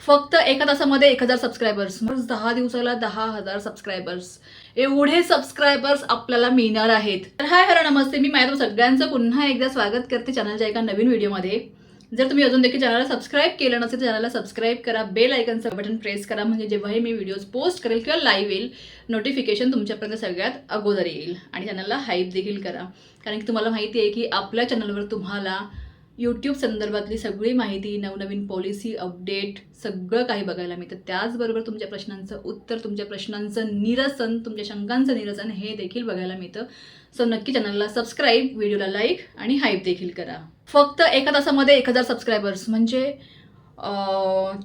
फक्त एका तासामध्ये एक हजार सबस्क्रायबर्स मग दहा दिवसाला दहा हजार सबस्क्रायबर्स एवढे सबस्क्रायबर्स आपल्याला मिळणार आहेत. तर हाय हॅलो नमस्ते. मी मॅडम सगळ्यांचं पुन्हा एकदा स्वागत करते चॅनलच्या एका नवीन व्हिडिओमध्ये जर तुम्ही अजून देखील चॅनलला सबस्क्राईब केलं नसेल तर चॅनलला सबस्क्राईब करा. बेल आयकनचं बटन प्रेस करा. म्हणजे जेव्हाही मी व्हिडिओज पोस्ट करेल किंवा लाईव्ह येईल नोटिफिकेशन तुमच्यापर्यंत सगळ्यात अगोदर येईल. आणि चॅनलला हाईप देखील करा. कारण की तुम्हाला माहिती आहे की आपल्या चॅनलवर तुम्हाला यूट्यूब संदर्भातली सगळी माहिती नवनवीन पॉलिसी अपडेट सगळं काही बघायला मिळतं. त्याचबरोबर तुमच्या प्रश्नांचं उत्तर तुमच्या प्रश्नांचं निरसन तुमच्या शंकांचं निरसन हे देखील बघायला मिळतं. सो नक्की चॅनलला सबस्क्राईब व्हिडिओला लाईक आणि हाईप देखील करा. फक्त एका तासामध्ये एक हजार सबस्क्रायबर्स म्हणजे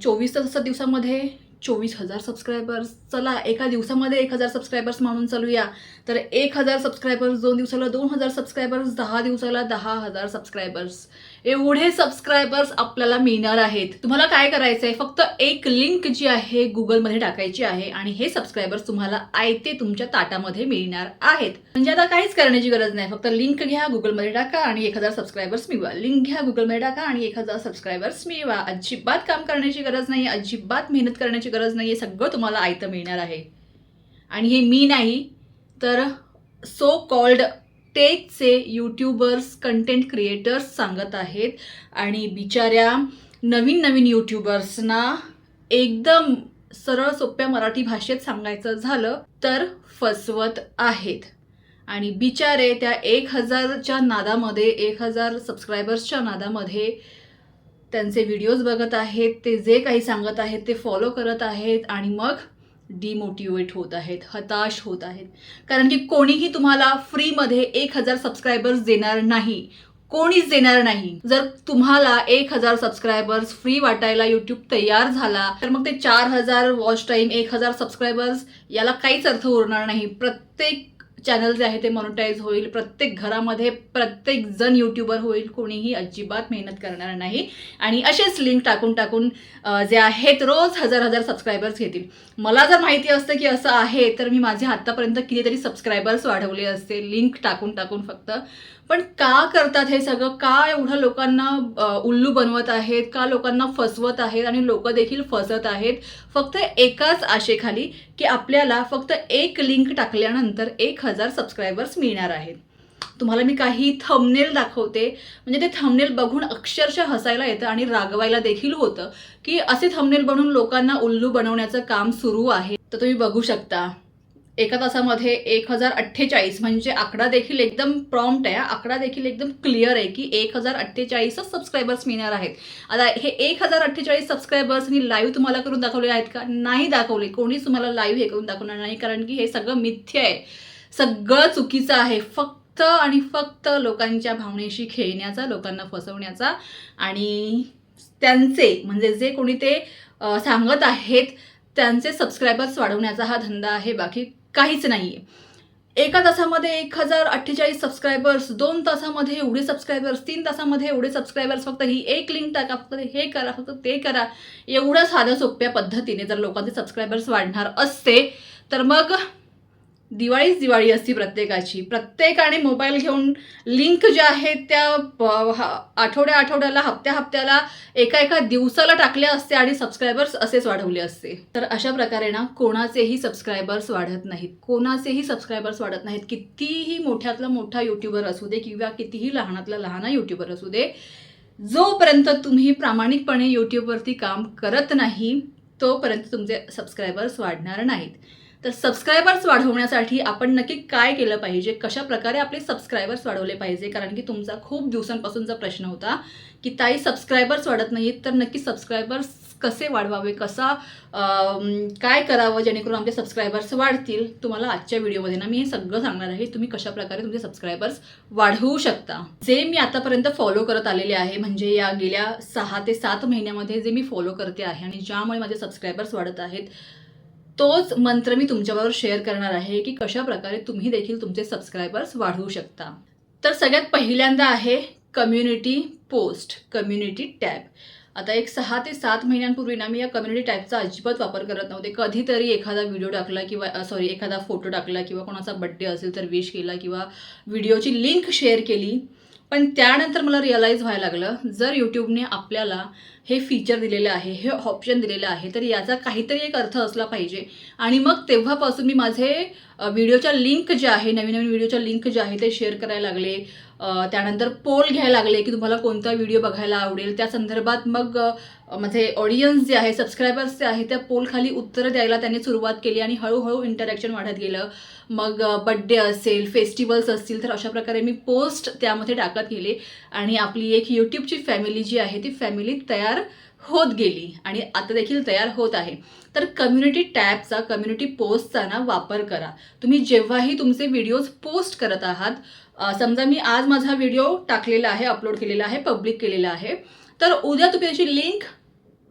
चोवीस तास दिवसामध्ये चोवीस हजार सबस्क्रायबर्स चला एका दिवसामध्ये एक हजार सबस्क्रायबर्स म्हणून चालूया. तर एक हजार सबस्क्रायबर्स दोन दिवसाला दोन हजार सबस्क्रायबर्स दहा दिवसाला दहा हजार सबस्क्रायबर्स एवढे सबस्क्रायबर्स आपल्याला मिळणार आहेत. तुम्हाला काय करायचं आहे फक्त एक लिंक जी आहे गुगलमध्ये टाकायची आहे आणि हे सबस्क्रायबर्स तुम्हाला आयते तुमच्या ताटामध्ये मिळणार आहेत. म्हणजे आता काहीच करण्याची गरज नाही. फक्त लिंक घ्या गुगलमध्ये टाका आणि एक हजार सबस्क्रायबर्स मिळवा. लिंक घ्या गुगलमध्ये टाका आणि एक हजार सबस्क्रायबर्स मिळवा. अजिबात काम करण्याची गरज नाही अजिबात मेहनत करण्याची गरज नाही. सगळं तुम्हाला आयतं मिळणार आहे. आणि हे मी नाही तर सो कॉल्ड टेकचे यूट्यूबर्स कंटेंट क्रिएटर्स सांगत आहेत. आणि बिचाऱ्या नवीन नवीन यूट्यूबर्सना एकदम सरळ सोप्या मराठी भाषेत सांगायचं झालं तर फसवत आहेत. आणि बिचारे त्या एक हजारच्या नादामध्ये एक हजार सबस्क्रायबर्सच्या नादामध्ये त्यांचे व्हिडिओज बघत आहेत. ते जे काही सांगत आहेत ते फॉलो करत आहेत. आणि मग डिमोटिवेट होत आहेत हताश होत आहेत. कारण की कोणीही तुम्हाला फ्रीमध्ये एक हजार सबस्क्रायबर्स देणार नाही. कोणीच देणार नाही. जर तुम्हाला एक हजार सबस्क्रायबर्स फ्री वाटायला यूट्यूब तयार झाला तर मग ते चार हजार वॉच टाईम एक हजार सबस्क्रायबर्स याला काहीच अर्थ उरणार नाही. प्रत्येक चॅनल जे आहे ते मॉनिटाईज होईल. प्रत्येक घरामध्ये प्रत्येक जण यूट्यूबर होईल. कोणीही अजिबात मेहनत करणार नाही. आणि असेच लिंक टाकून टाकून जे आहेत रोज हजार हजार सबस्क्रायबर्स घेतील. मला जर माहिती असतं की असं आहे तर मी माझे आत्तापर्यंत कितीतरी सबस्क्रायबर्स वाढवले असते. लिंक टाकून टाकून फक्त. पण का करतात हे सगळं? का एवढं लोकांना उल्लू बनवत आहेत? का लोकांना फसवत आहेत? आणि लोक देखील फसत आहेत? फक्त एकाच आशेखाली की आपल्याला फक्त एक लिंक टाकल्यानंतर एक हजार सबस्क्रायबर्स मिळणार आहेत. तुम्हाला मी काही थंबनेल दाखवते. म्हणजे ते थंबनेल बघून अक्षरशः हसायला येतं आणि रागवायला देखील होतं की असे थंबनेल बनवून लोकांना उल्लू बनवण्याचं काम सुरू आहे. तर तुम्ही बघू शकता. एका तासामध्ये एक हजार अठ्ठेचाळीस म्हणजे आकडा देखील एकदम प्रॉम्प्ट आहे. आकडा देखील एकदम क्लिअर आहे की एक हजार अठ्ठेचाळीसच सबस्क्रायबर्स मिळणार आहेत. आता हे एक हजार अठ्ठेचाळीस सबस्क्रायबर्सनी लाईव्ह तुम्हाला करून दाखवले आहेत का? नाही दाखवले. कोणीच तुम्हाला लाईव्ह हे करून दाखवणार नाही कारण की हे सगळं मिथ्य आहे. सगळं चुकीचं आहे. फक्त आणि फक्त लोकांच्या भावनेशी खेळण्याचा लोकांना फसवण्याचा आणि त्यांचे म्हणजे जे कोणी ते सांगत आहेत त्यांचे सबस्क्रायबर्स वाढवण्याचा हा धंदा आहे. बाकी काहीच नाही आहे एका तासामध्ये एक हजार अठ्ठेचाळीस सबस्क्रायबर्स दोन तासामध्ये एवढे सबस्क्रायबर्स तीन तासामध्ये एवढे सबस्क्रायबर्स फक्त ही एक लिंक टाका फक्त हे करा फक्त ते करा. एवढ्या साध्या सोप्या पद्धतीने जर लोकांचे सबस्क्रायबर्स वाढणार असते तर मग दिवाळीच दिवाळी असती प्रत्येकाची. प्रत्येकाने मोबाईल घेऊन लिंक ज्या आहेत त्या आठवड्या आठवड्याला हप्त्या हप्त्याला एका एका दिवसाला टाकल्या असते आणि सबस्क्रायबर्स असेच वाढवले असते. तर अशा प्रकारे ना कोणाचेही सबस्क्रायबर्स वाढत नाहीत. कोणाचेही सबस्क्रायबर्स वाढत नाहीत. कितीही मोठ्यातला मोठा यूट्यूबर असू दे किंवा कितीही लहानातला लहाना यूट्यूबर असू दे जोपर्यंत तुम्ही प्रामाणिकपणे यूट्यूबवरती काम करत नाही तोपर्यंत तुमचे सबस्क्रायबर्स वाढणार नाहीत. तर सबस्क्रायबर्स वाढवण्यासाठी आपण नक्की काय केलं पाहिजे? कशा प्रकारे आपले सबस्क्रायबर्स वाढवले पाहिजे? कारण की तुमचा खूप दिवसांपासूनचा प्रश्न होता की ताई सबस्क्रायबर्स वाढत नाहीत तर नक्की सबस्क्रायबर्स कसे वाढवावे? कसा काय करावं जेणेकरून आमचे सबस्क्रायबर्स वाढतील? तुम्हाला आजच्या व्हिडिओमध्ये ना मी हे सगळं सांगणार आहे. तुम्ही कशा प्रकारे तुमचे सबस्क्रायबर्स वाढवू शकता? जे मी आतापर्यंत फॉलो करत आलेले आहे म्हणजे या गेल्या सहा ते सात महिन्यामध्ये जे मी फॉलो करते आहे आणि ज्यामुळे माझे सबस्क्रायबर्स वाढत आहेत तोच मंत्र मी तुमच्याबरोबर शेअर करणार आहे की कशा प्रकारे तुम्ही देखील तुमचे सबस्क्रायबर्स वाढवू शकता. तर सगळ्यात पहिल्यांदा आहे कम्युनिटी पोस्ट कम्युनिटी टॅब आता एक सहा ते सात महिन्यांपूर्वी ना मी या कम्युनिटी टॅबचा अजिबात वापर करत नव्हते. कधीतरी एखादा व्हिडिओ टाकला किंवा सॉरी एखादा फोटो टाकला किंवा कोणाचा बड्डे असेल तर विश केला किंवा व्हिडिओची लिंक शेअर केली. पण त्यानंतर मला रिअलाईज व्हायला लागलं जर यूट्यूबने आपल्याला हे फीचर दिलेलं आहे हे ऑप्शन दिलेलं आहे तर याचा काहीतरी एक अर्थ असला पाहिजे. आणि मग तेव्हापासून मी माझे व्हिडिओच्या लिंक जे आहे नवीन नवीन व्हिडिओच्या लिंक जे आहे ते शेअर करायला लागले. त्यानंतर पोल घ्यायला लागले की तुम्हाला कोणता व्हिडिओ बघायला आवडेल. त्या संदर्भात मग म्हणजे ऑडियन्स जे आहे सबस्क्रायबर्स जे आहे त्या पोलखाली उत्तरं द्यायला त्यांनी सुरुवात केली आणि हळूहळू इंटरॅक्शन वाढत गेलं. मग बड्डे असेल फेस्टिवल्स असतील तर अशा प्रकारे मी पोस्ट त्यामध्ये टाकत गेले. आणि आपली एक यूट्यूबची फॅमिली जी आहे ती फॅमिली तयार होत गेली आणि आता देखील तयार होत आहे. तर कम्युनिटी टॅबचा कम्युनिटी पोस्टचा ना वापर करा. तुम्ही जेव्हाही तुमचे व्हिडिओज पोस्ट करत आहात समजा मी आज माझा व्हिडिओ टाकलेला आहे अपलोड केलेला आहे पब्लिक केलेला आहे तर उद्या तुम्ही त्याची लिंक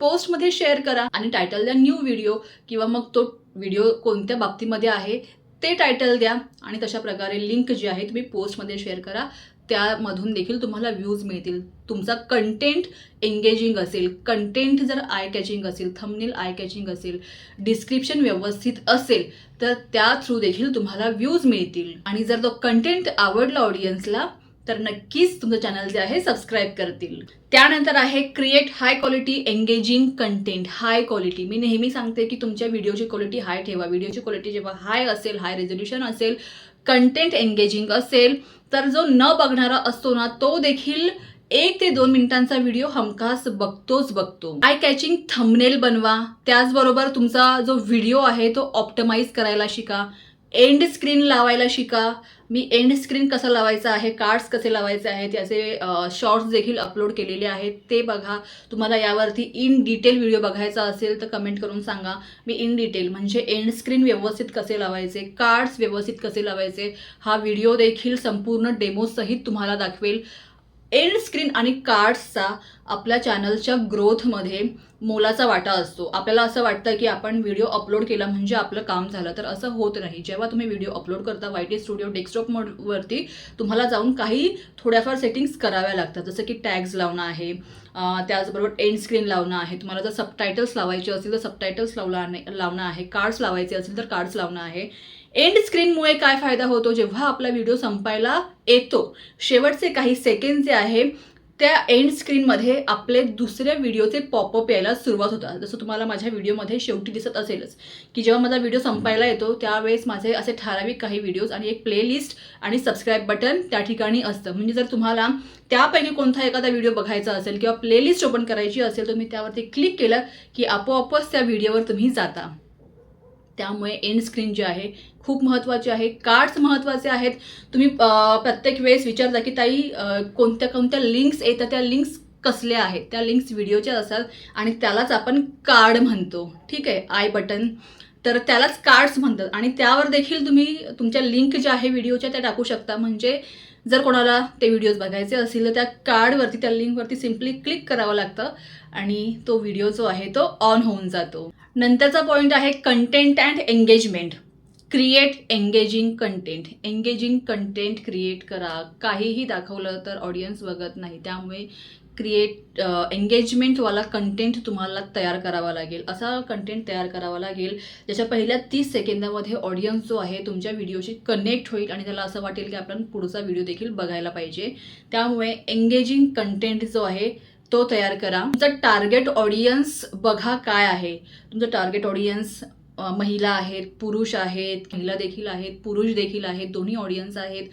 पोस्टमध्ये शेअर करा आणि टायटल द्या न्यू व्हिडिओ किंवा मग तो व्हिडिओ कोणत्या बाबतीमध्ये आहे ते टायटल द्या आणि तशा प्रकारे लिंक जी आहे तुम्ही पोस्टमध्ये शेअर करा. त्यामधून देखील तुम्हाला व्ह्यूज मिळतील. तुमचा कंटेंट एंगेजिंग असेल कंटेंट जर आय कॅचिंग असेल थंबनेल आय कॅचिंग असेल डिस्क्रिप्शन व्यवस्थित असेल तर त्या थ्रू देखील तुम्हाला व्ह्यूज मिळतील. आणि जर तो कंटेंट आवडला ऑडियन्सला तर नक्कीच तुमचं चॅनल जे आहे सबस्क्राईब करतील. त्यानंतर आहे create high quality engaging content high quality मी नेहमी सांगते की तुमच्या व्हिडिओची क्वालिटी हाय ठेवा. व्हिडिओची क्वालिटी जेव्हा हाय असेल हाय रेझोल्युशन असेल कंटेंट एंगेजिंग असेल तर जो न बघणारा असतो ना तो देखील एक ते दोन मिनिटांचा व्हिडिओ हमखास बघतोच बघतो. आय कॅचिंग थंबनेल बनवा. त्याचबरोबर तुमचा जो व्हिडिओ आहे तो ऑप्टमाइज करायला शिका. एंड स्क्रीन लावायला शिका. मी एंड स्क्रीन कसं लावायचं आहे कार्ड्स कसे लावायचे आहेत याचे शॉर्ट्स देखील अपलोड केलेले आहेत. ते बघा. तुम्हाला यावरती इन डिटेल व्हिडिओ बघायचा असेल तर कमेंट करून सांगा. मी इन डिटेल म्हणजे एंड स्क्रीन व्यवस्थित कसे लावायचे कार्ड्स व्यवस्थित कसे लावायचे हा व्हिडिओ देखील संपूर्ण डेमोसहित तुम्हाला दाखवेल. एंड स्क्रीन आणि कार्ड्सचा आपल्या चॅनलच्या ग्रोथमध्ये मोलाचा वाटा असतो. आपल्याला असं वाटतं की आपण व्हिडिओ अपलोड केला म्हणजे आपलं काम झालं तर असं होत नाही. जेव्हा तुम्ही व्हिडिओ अपलोड करता वाय टी स्टुडिओ डेस्कटॉप मोडवरती तुम्हाला जाऊन काही थोड्याफार सेटिंग्स कराव्या लागतात. जसं की टॅग्स लावणं आहे त्याचबरोबर एंड स्क्रीन लावणं आहे. तुम्हाला जर सबटायटल्स लावायचे असतील तर सबटायटल्स लावला लावणं आहे. कार्ड्स लावायचे असेल तर कार्ड्स लावणं आहे. एंड स्क्रीनमुळे काय फायदा होतो जेव्हा आपला व्हिडिओ संपायला येतो? शेवटचे काही सेकंड जे आहे त्या एंड स्क्रीनमध्ये आपले दुसऱ्या व्हिडिओचे पॉपअप यायला सुरुवात होतात. जसं तुम्हाला माझ्या व्हिडिओमध्ये शेवटी दिसत असेलच की जेव्हा माझा व्हिडिओ संपायला येतो त्यावेळेस माझे असे ठराविक काही व्हिडिओज आणि एक प्लेलिस्ट आणि सबस्क्राईब बटन त्या ठिकाणी असतं. म्हणजे जर तुम्हाला त्यापैकी कोणता एखादा व्हिडिओ बघायचा असेल किंवा प्लेलिस्ट ओपन करायची असेल तुम्ही त्यावरती क्लिक केलं की आपोआपच त्या व्हिडिओवर तुम्ही जाता. त्यामुळे एंड स्क्रीन जी आहे खूप महत्त्वाचे आहे. कार्ड्स महत्त्वाचे आहेत. तुम्ही प्रत्येक वेळेस विचारता की ताई कोणत्या कोणत्या लिंक्स येतात? त्या लिंक्स कसल्या आहेत? त्या लिंक्स व्हिडिओच्या असतात आणि त्यालाच आपण कार्ड म्हणतो. ठीक आहे? आय बटन तर त्यालाच कार्ड्स म्हणतात. आणि त्यावर देखील तुम्ही तुमच्या लिंक ज्या आहे व्हिडिओच्या त्या टाकू शकता. म्हणजे जर कोणाला ते व्हिडिओज बघायचे असतील तर त्या कार्डवरती त्या लिंकवरती सिम्पली क्लिक करावं लागतं आणि तो व्हिडिओ जो आहे तो ऑन होऊन जातो. नंतरचा पॉईंट आहे content and engagement create engaging content engaging content create करा. काहीही दाखवलं तर ऑडियन्स बघत नाही. त्यामुळे क्रिएट एंगेजमेंटवाला कंटेंट तुम्हाला तयार करावा लागेल. असा कंटेंट तयार करावा लागेल ज्याच्या पहिल्या तीस सेकंदामध्ये ऑडियन्स जो आहे तुमच्या व्हिडिओशी कनेक्ट होईल आणि त्याला असं वाटेल की आपण पुढचा व्हिडिओ देखील बघायला पाहिजे. त्यामुळे एंगेजिंग कंटेंट जो आहे तो तयार करा. तुमचं टार्गेट ऑडियन्स बघा काय आहे. तुमचं टार्गेट ऑडियन्स महिला आहेत पुरुष आहेत महिला देखील आहेत पुरुष देखील आहेत दोन्ही ऑडियन्स आहेत.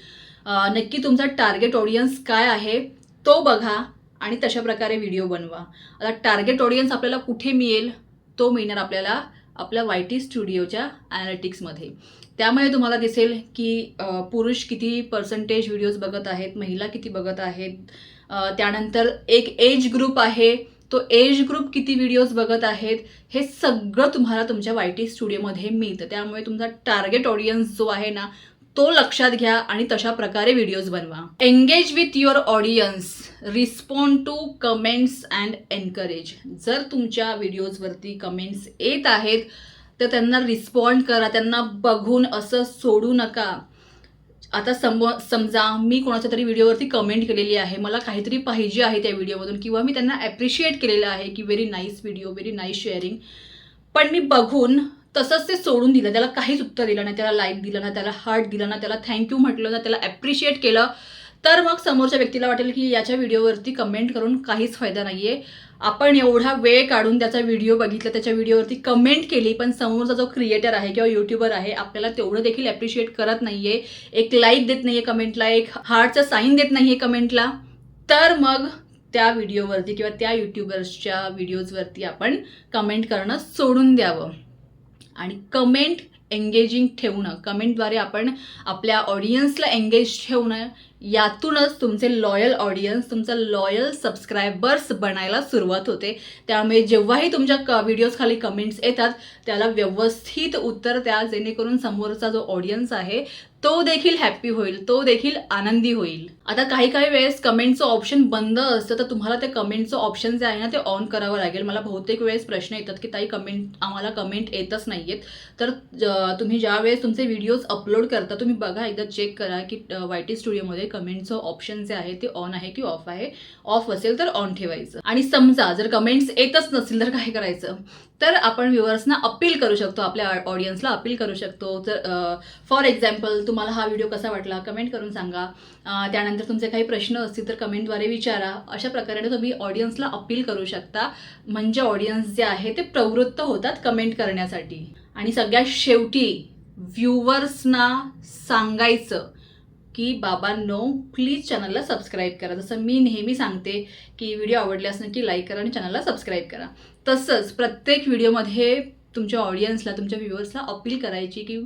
नक्की तुमचा टार्गेट ऑडियन्स काय आहे तो बघा. आणि तशा प्रकारे व्हिडिओ बनवा. आता टार्गेट ऑडियन्स आपल्याला कुठे मिळेल तो मिळणार आपल्याला आपल्या वाय टी स्टुडिओच्या ॲनालिटिक्समध्ये त्यामुळे तुम्हाला दिसेल की पुरुष किती पर्सेंटेज व्हिडिओज बघत आहेत महिला किती बघत आहेत. त्यानंतर एक एज ग्रुप आहे तो एज ग्रुप किती व्हिडिओज बघत आहेत हे सगळं तुम्हाला तुमच्या वाय टी स्टुडिओमध्ये मिळतं. त्यामुळे तुमचा टार्गेट ऑडियन्स जो आहे ना तो लक्षात घ्या आणि तशा प्रकारे व्हिडिओज बनवा. Engage with your audience respond to comments and encourage. जर तुमच्या व्हिडिओजवरती कमेंट्स येत आहेत तर त्यांना रिस्पॉन्ड करा त्यांना बघून असं सोडू नका. आता सम समजा मी कोणाच्या तरी व्हिडिओवरती कमेंट केलेली आहे मला काहीतरी पाहिजे आहे त्या व्हिडिओमधून किंवा मी त्यांना ॲप्रिशिएट केलेलं आहे की very nice video very nice sharing पण मी बघून तसंच ते सोडून दिलं त्याला काहीच उत्तर दिलं नाही त्याला लाईक दिलं ना त्याला हार्ट दिलं ना त्याला थँक्यू म्हटलं ना त्याला ॲप्रिशिएट केलं तर मग समोरच्या व्यक्तीला वाटेल की याच्या व्हिडिओवरती कमेंट करून काहीच फायदा नाही आहे आपण एवढा वेळ काढून त्याचा व्हिडिओ बघितला त्याच्या व्हिडिओवरती कमेंट केली पण समोरचा जो क्रिएटर आहे किंवा यूट्यूबर आहे आपल्याला तेवढं देखील ॲप्रिशिएट करत नाही आहे एक लाईक देत नाही आहे कमेंटला एक हार्टचं साईन देत नाही आहे कमेंटला तर मग त्या व्हिडिओवरती किंवा त्या यूट्यूबर्सच्या व्हिडिओजवरती आपण कमेंट करणं सोडून द्यावं. आणि कमेंट एंगेजिंग ठेवणं कमेंटद्वारे आपण आपल्या ऑडियन्सला एंगेज ठेवणं यातूनच तुमचे लॉयल ऑडियन्स तुमचं लॉयल सबस्क्रायबर्स बनायला सुरुवात होते. त्यामुळे जेव्हाही तुमच्या क व्हिडिओज खाली कमेंट्स येतात त्याला व्यवस्थित उत्तर द्या जेणेकरून समोरचा जो ऑडियन्स आहे तो देखील हॅप्पी होईल तो देखील आनंदी होईल. आता काही काही वेळेस कमेंटचं ऑप्शन बंद असतं तर तुम्हाला ते कमेंटचं ऑप्शन जे आहे ना ते ऑन करावं लागेल. मला बहुतेक वेळेस प्रश्न येतात की ताई कमेंट आम्हाला कमेंट येतच नाही आहेत तर तुम्ही ज्या वेळेस तुमचे व्हिडिओज अपलोड करता तुम्ही बघा एकदा चेक करा की वाय टी स्टुडिओमध्ये कमेंटचं ऑप्शन जे आहे ते ऑन आहे की ऑफ आहे? ऑफ असेल तर ऑन ठेवायचं. आणि समजा जर कमेंट्स येतच नसतील तर काय करायचं? तर आपण व्ह्युअर्सना अपील करू शकतो आपल्या ऑडियन्सला अपील करू शकतो. तर फॉर एक्झाम्पल तुम्हाला हा व्हिडिओ कसा वाटला कमेंट करून सांगा. त्यानंतर तुमचे काही प्रश्न असतील तर कमेंटद्वारे विचारा. अशा प्रकारे तुम्ही ऑडियन्सला अपील करू शकता. म्हणजे ऑडियन्स जे आहे ते प्रवृत्त होतात कमेंट करण्यासाठी. आणि सगळ्यात शेवटी व्ह्युअर्सना सांगायचं की बाबांनो प्लीज चॅनलला सबस्क्राईब करा. जसं मी नेहमी सांगते की व्हिडिओ आवडल्यास नक्की लाईक करा आणि चॅनलला सबस्क्राईब करा. तसंच प्रत्येक व्हिडिओमध्ये तुमच्या ऑडियन्सला तुमच्या व्ह्युअर्सला अपील करायची की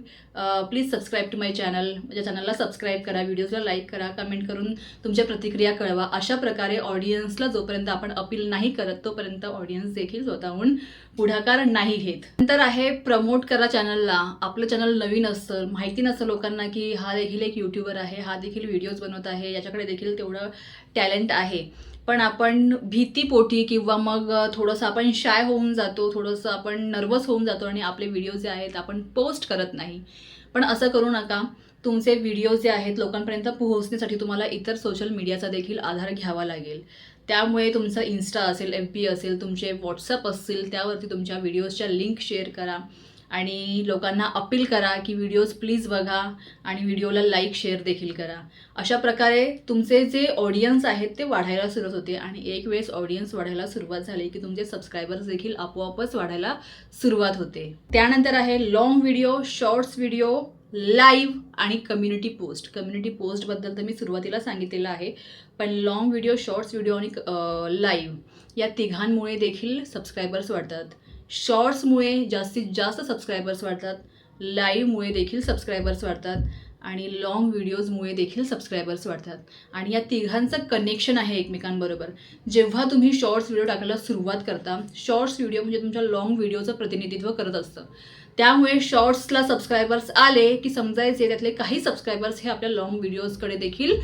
please subscribe to my channel माझ्या चॅनलला सबस्क्राईब करा व्हिडिओजला लाईक करा कमेंट करून तुमच्या प्रतिक्रिया कळवा. अशा प्रकारे ऑडियन्सला जोपर्यंत आपण अपील नाही करत तोपर्यंत ऑडियन्स देखील स्वतःहून पुढाकार नाही घेत. नंतर आहे प्रमोट करा चॅनलला आपलं चॅनल नवीन असतं माहिती नसतं लोकांना की हा देखील एक यूट्यूबर आहे हा देखील व्हिडिओज बनवत आहे याच्याकडे देखील तेवढं टॅलेंट आहे. पण आपण भीतीपोटी किंवा मग थोडंसं आपण शाय होऊन जातो थोडंसं आपण नर्वस होऊन जातो आणि आपले व्हिडिओ जे आहेत आपण पोस्ट करत नाही. पण असं करू नका. तुमचे व्हिडिओ जे आहेत लोकांपर्यंत पोहोचण्यासाठी तुम्हाला इतर सोशल मीडियाचा देखील आधार घ्यावा लागेल. त्यामुळे तुमचं इन्स्टा असेल एम पी असेल तुमचे व्हॉट्सअप असतील त्यावरती तुमच्या व्हिडिओजच्या लिंक शेअर करा. आणि लोकांना अपील करा की व्हिडिओज प्लीज बघा आणि व्हिडिओला लाईक शेअर देखील करा. अशा प्रकारे तुमचे जे ऑडियन्स आहेत ते वाढायला सुरुवात होते आणि एक वेळेस ऑडियन्स वाढायला सुरुवात झाली की तुमचे सबस्क्रायबर्स देखील आपोआपच वाढायला सुरुवात होते. त्यानंतर आहे long video shorts video live आणि कम्युनिटी पोस्ट कम्युनिटी पोस्टबद्दल तर मी सुरुवातीला सांगितलेलं आहे पण लाँग व्हिडिओ शॉर्ट्स व्हिडिओ आणि लाईव्ह या तिघांमुळे देखील सबस्क्रायबर्स वाढतात. शॉर्ट्समुळे जास्तीत जास्त सबस्क्रायबर्स वाढतात. लाईव्हमुळे देखील सबस्क्रायबर्स वाढतात. आणि लाँग व्हिडिओजमुळे देखील सबस्क्रायबर्स वाढतात. आणि या तिघांचं कनेक्शन आहे एकमेकांबरोबर. जेव्हा तुम्ही शॉर्ट्स व्हिडिओ टाकायला सुरुवात करता शॉर्ट्स व्हिडिओ म्हणजे तुमच्या लाँग व्हिडिओचं प्रतिनिधित्व करत असतं. त्यामुळे शॉर्ट्सला सबस्क्रायबर्स आले की समजायचे त्यातले काही सबस्क्रायबर्स हे आपल्या लाँग व्हिडिओजकडे देखील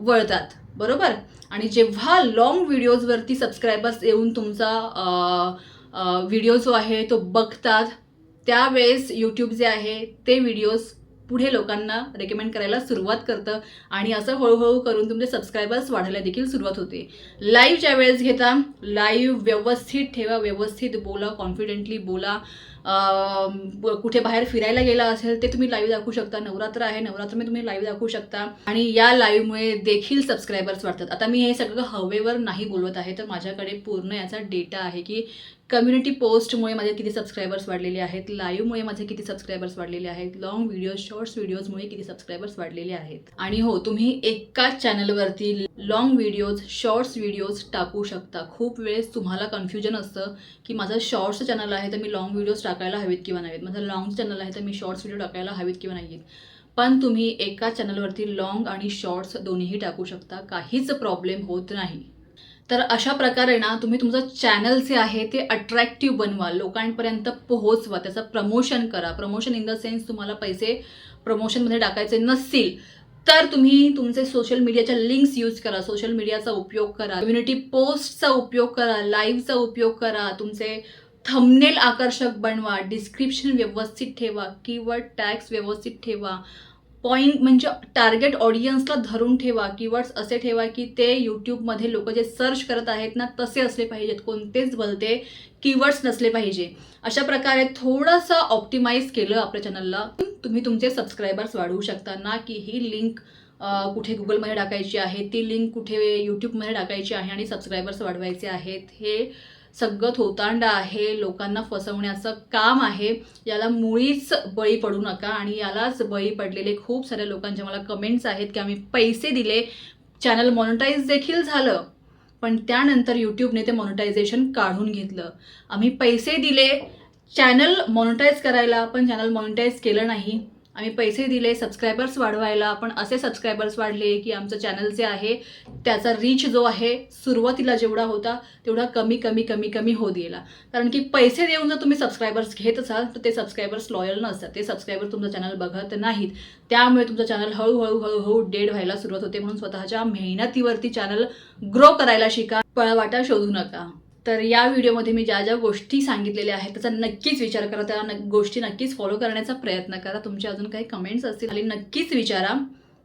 वळतात. बरोबर? आणि जेव्हा लाँग व्हिडिओजवरती सबस्क्रायबर्स येऊन तुमचा व्हिडिओ जो आहे तो बघतात. त्यावेळेस यूट्यूब जे आहे ते व्हिडिओज पुढे लोकांना रेकमेंड करायला सुरुवात करतं. आणि असं हळूहळू करून तुमचे सबस्क्रायबर्स वाढायला देखील सुरुवात होते. लाईव्ह ज्या वेळेस घेता लाईव्ह व्यवस्थित ठेवा व्यवस्थित बोला कॉन्फिडेंटली बोला. कुठे बाहेर फिरायला गेला असेल ते तुम्ही लाईव्ह दाखवू शकता. नवरात्र आहे नवरात्रमध्ये तुम्ही लाईव्ह दाखवू शकता. आणि या लाईव्हमुळे देखील सबस्क्रायबर्स वाढतात. आता मी हे सगळं हवेवर नाही बोलवत आहे तर माझ्याकडे पूर्ण याचा डेटा आहे की कम्युनिटी पोस्टमुळे माझे किती सबस्क्रायबर्स वाढलेले आहेत लाईव्हमुळे माझे किती सबस्क्रायबर्स वाढलेले आहेत लॉंग व्हिडिओज शॉर्ट्स व्हिडिओजमुळे किती सबस्क्रायबर्स वाढलेले आहेत. आणि हो तुम्ही एकाच चॅनलवरती लॉंग व्हिडिओज शॉर्ट्स व्हिडिओज टाकू शकता. खूप वेळेस तुम्हाला कन्फ्युजन असतं की माझं शॉर्ट्स चॅनल आहे तर मी लॉंग व्हिडिओज टाकायला हवेत किंवा नाहीत. माझं लॉंग चॅनल आहे तर मी शॉर्ट्स व्हिडिओ टाकायला हवेत किंवा नाहीत. पण तुम्ही एका चॅनलवरती लॉंग आणि शॉर्ट्स दोन्हीही टाकू शकता. काहीच प्रॉब्लेम होत नाही. तर अशा प्रकारे ना तुम्ही तुमचं चॅनल जे आहे ते अट्रॅक्टिव्ह बनवा लोकांपर्यंत पोहोचवा त्याचं प्रमोशन करा. प्रमोशन इन द सेन्स तुम्हाला पैसे प्रमोशनमध्ये टाकायचे नसतील तर तुम्ही तुमचे सोशल मीडियाच्या लिंक्स यूज करा सोशल मीडियाचा उपयोग करा कम्युनिटी पोस्टचा उपयोग करा लाईव्हचा उपयोग करा तुमचे थंबनेल आकर्षक बनवा डिस्क्रिप्शन व्यवस्थित ठेवा कीवर्ड टॅक्स व्यवस्थित ठेवा. पॉईंट म्हणजे टार्गेट ऑडियन्सला धरून ठेवा कीवर्ड्स असे ठेवा की ते यूट्यूबमध्ये लोक जे सर्च करत आहेत ना तसे असले पाहिजेत. कोणतेच भलते कीवर्ड्स नसले पाहिजे. अशा प्रकारे थोडंसं ऑप्टिमाइज केलं आपल्या चॅनलला तुम्ही तुमचे सबस्क्रायबर्स वाढवू शकता ना की ही लिंक कुठे गुगलमध्ये टाकायची आहे ती लिंक कुठे यूट्यूबमध्ये टाकायची आहे आणि सबस्क्रायबर्स वाढवायचे आहेत हे सगळं थोतांड आहे लोकांना फसवण्याचं काम आहे याला मुळीच बळी पडू नका आणि यालाच बळी पडलेले खूप साऱ्या लोकांचे मला कमेंट्स आहेत की आम्ही पैसे दिले. चॅनल मॉनिटाईज देखील झालं पण त्यानंतर यूट्यूबने ते मॉनिटायझेशन काढून घेतलं. आम्ही पैसे दिले चॅनल मॉनिटाईज करायला पण चॅनल मॉनिटाईज केलं नाही. आम्ही पैसे दिले सबस्क्रायबर्स वाढवायला पण असे सबस्क्रायबर्स वाढले की आमचं चॅनल जे आहे त्याचा रीच जो आहे सुरुवातीला जेवढा होता तेवढा कमी कमी कमी कमी होत गेला. कारण की पैसे देऊन जर तुम्ही सबस्क्रायबर्स घेत असाल तर ते सबस्क्रायबर्स लॉयल नसतात. ते सबस्क्रायबर तुमचं चॅनल बघत नाहीत. त्यामुळे तुमचं चॅनल हळूहळू हळूहळू डेड व्हायला सुरुवात होते. म्हणून स्वतःच्या मेहनतीवरती चॅनल ग्रो करायला शिका. पळवाटा शोधू नका. तर या व्हिडिओमध्ये मी ज्या ज्या गोष्टी सांगितलेल्या आहेत त्याचा नक्कीच विचार करा. त्या न- गोष्टी नक्कीच फॉलो करण्याचा प्रयत्न करा. तुमचे अजून काही कमेंट्स असतील आणि नक्कीच विचारा.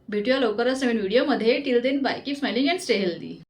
भेटूया लवकरच नवीन व्हिडिओमध्ये. Till then bye keep smiling and stay healthy